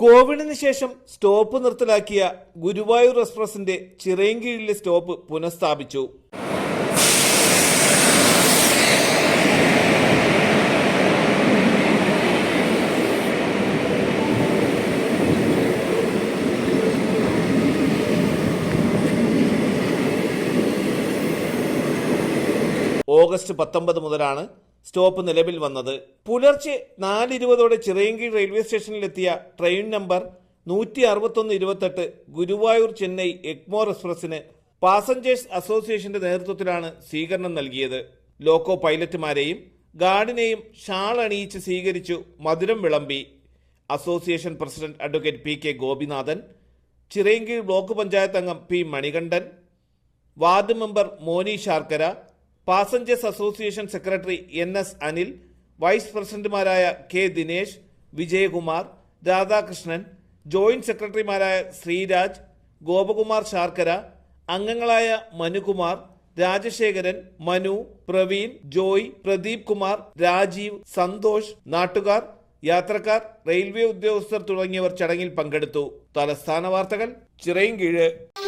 കോവിഡിന് ശേഷം സ്റ്റോപ്പ് നിർത്തലാക്കിയ ഗുരുവായൂർ എക്സ്പ്രസിന്റെ ചിറയൻകീഴിലെ സ്റ്റോപ്പ് പുനഃസ്ഥാപിച്ചു. ഓഗസ്റ്റ് പത്തൊമ്പത് മുതലാണ് സ്റ്റോപ്പ് നിലവിൽ വന്നത്. പുലർച്ചെ നാലിരുപതോടെ ചിറയൻകീഴ് റെയിൽവേ സ്റ്റേഷനിലെത്തിയ ട്രെയിൻ നമ്പർ നൂറ്റി അറുപത്തൊന്ന് ഇരുപത്തെട്ട് ഗുരുവായൂർ ചെന്നൈ എക്മോർ എക്സ്പ്രസിന് പാസഞ്ചേഴ്സ് അസോസിയേഷന്റെ നേതൃത്വത്തിലാണ് സ്വീകരണം നൽകിയത്. ലോക്കോ പൈലറ്റുമാരെയും ഗാർഡിനെയും ഷാൾ അണിയിച്ച് സ്വീകരിച്ചു മധുരം വിളമ്പി. Association president advocate P K Gopinathan Chirayinkeezhu block panchayat അംഗം P Manikandan ward member Moni Sharkara passengers association secretary N S Anil vice പ്രസിഡന്റുമാരായ കെ ദിനേശ് വിജയകുമാർ രാധാകൃഷ്ണൻ ജോയിന്റ് സെക്രട്ടറിമാരായ ശ്രീരാജ് ഗോപകുമാർ ശാർക്കര അംഗങ്ങളായ മനുകുമാർ രാജശേഖരൻ മനു പ്രവീൺ ജോയ് പ്രദീപ് കുമാർ രാജീവ് സന്തോഷ് നാട്ടുകാർ യാത്രക്കാർ റെയിൽവേ ഉദ്യോഗസ്ഥർ തുടങ്ങിയവർ ചടങ്ങിൽ പങ്കെടുത്തു. തലസ്ഥാന വാർത്തകൾ ചിറയൻകീഴ്. ഈ